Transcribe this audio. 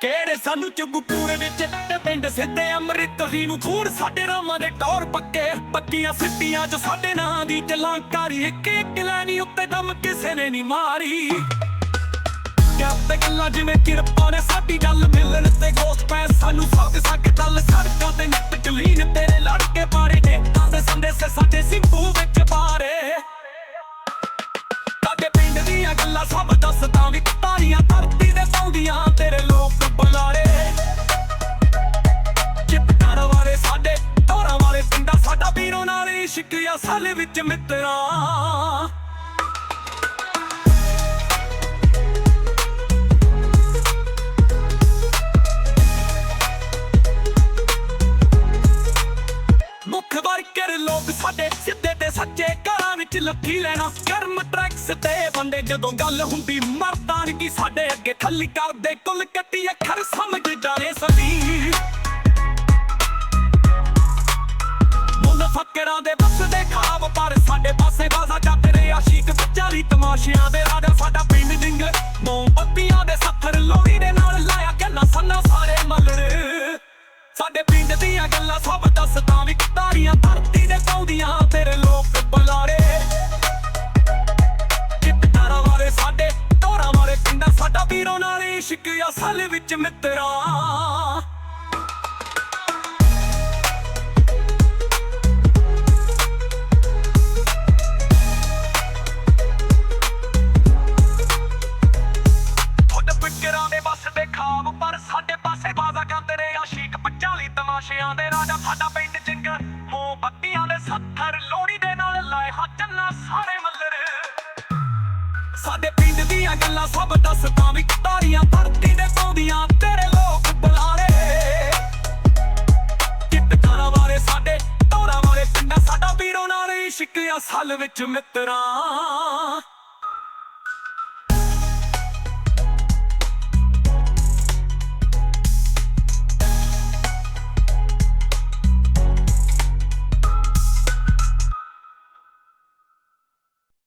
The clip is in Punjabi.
ਕਿਹੜੇ ਸਾਨੂੰ ਚੁੱਗੂ ਵਿੱਚ ਪਿੰਡ ਸਿੱਧੇ ਅੰਮ੍ਰਿਤਸਰੀ ਨੂੰ ਖੂਨ ਸਾਡੇ ਰਾਮਾਂ ਦੇ ਟੌਰ ਪੱਕੇ। ਪੱਕੀਆਂ ਸਿੱਟੀਆਂ ਚ ਸਾਡੇ ਨਾਂ ਦੀ ਜਲਾਂਕਾਰੀ, ਇੱਕ ਇੱਕ ਲੈਣੀ ਉੱਤੇ ਦਮ ਕਿਸੇ ਨੇ ਨਹੀਂ ਮਾਰੀ। ਕਿਆਤੇ ਗੱਲਾਂ ਜਿਵੇਂ ਕਿਰਪਾ ਨੇ ਸਾਡੀ ਗੱਲ ਮਿਲਣ ਤੇ ਗੋਸ ਪੈ ਸਾਨੂੰ ਸੌਕ ਸੱਕ ਚੱਲ ਸੜਕਾਂ ਤੇ ਨਿੱਤ ਜਲੀਨ ਤੇਰੇ ਲੜਕੇ ਪਾਰੇ ਨੇ। ਤਾਂ ਸੰਦੇਸ਼ ਸਾਡੇ ਸਿੰਭੂ ਵਿੱਚ ਪਾਰੇ ਇਸ਼ਕ ਵਿੱਚ ਮਿੱਤਰਾਂ। ਮੁੱਖ ਵਰਕਰ ਲੋਕ ਸਾਡੇ ਸਿੱਧੇ ਤੇ ਸੱਚੇ ਘਰਾਂ ਵਿੱਚ ਲੱਥੀ ਲੈਣਾ। ਕਰਮ ਟਰੈਕਸ ਤੇ ਬੰਦੇ ਜਦੋਂ ਗੱਲ ਹੁੰਦੀ, ਮਰਦਾਂ ਕੀ ਸਾਡੇ ਅੱਗੇ ਥੱਲੀ ਕਰਦੇ। ਕੁੱਲ ਕੱਟੀ ਅੱਖਰ ਸਮਝ ਜਾਣੇ ਸਦੀ। ਮੁੱਲ ਫੱਕਰਾਂ ਦੇ ਬਸ ਪਰ ਸਾਡੇ ਪਾਸੇ ਬਾਜ਼ਾ ਜਾਂਦੇ ਰਹੇ ਆਸ਼ਿਕ ਵਿਚਾਰੀ ਤਮਾਸ਼ਿਆਂ ਦੇ ਰਾਜਾ ਸਾਡਾ ਪਿੰਡ ਡਿੰਗ। ਮੋਮਬੱਤੀਆਂ ਦੇ ਸੱਥਰ ਲੋਹੜੀ ਦੇ ਨਾਲ ਲਾਇਆ ਗੱਲਾਂ ਸੰਨਾ ਸਾਰੇ ਮੱਲੜ ਸਾਡੇ ਪਿੰਡ ਦੀਆਂ ਗੱਲਾਂ ਸਭ ਦੱਸਦਾ ਵੀ ਤਾਰੀਆਂ ਧਰਤੀ ਦੇ ਪਾਉਂਦੀਆਂ ਤੇਰੇ ਲੋਕ ਬੁਲਾਰੇ। ਚਿੱਤਕਾਰਾਂ ਵਾਲੇ ਸਾਡੇ ਟੋਰਾਂ ਵਾਲੇ ਪਿੰਡਾਂ ਸਾਡਾ ਵੀਰੋ ਨਾਲ ਇਸ਼ਕ ਅਸਲ ਵਿੱਚ ਮਿੱਤਰਾਂ। 45 ਦੇ ਰਾਜਾ ਸਾਡਾ ਪਿੰਡ ਚਿੰਗ। ਮੋਮਬੱਤੀਆਂ ਦੇ ਸੱਥਰ, ਲੋਹੜੀ ਦੇ ਨਾਲ ਲਾਏ ਹੱਥਾਂ ਸਾਰੇ ਮੱਲਰ। ਸਾਡੇ ਪਿੰਡ ਦੀਆਂ ਗੱਲਾਂ ਸਭ ਦੱਸਦਾ ਵੀ ਤਾਰੀਆਂ ਧਰਤੀ ਦੇ ਪਾਉਂਦੀਆਂ ਤੇਰੇ ਲੋਕ ਬੁਲਾਰੇ। ਚਿੱਤਕਾਰਾਂ ਵਾਲੇ ਸਾਡੇ ਟੋਰਾਂ ਵਾਲੇ ਪਿੰਡਾਂ, ਸਾਡਾ ਵੀਰੋ ਨਾਲ ਇਸ਼ਕ ਅਸਲ ਵਿੱਚ ਮਿੱਤਰਾਂ।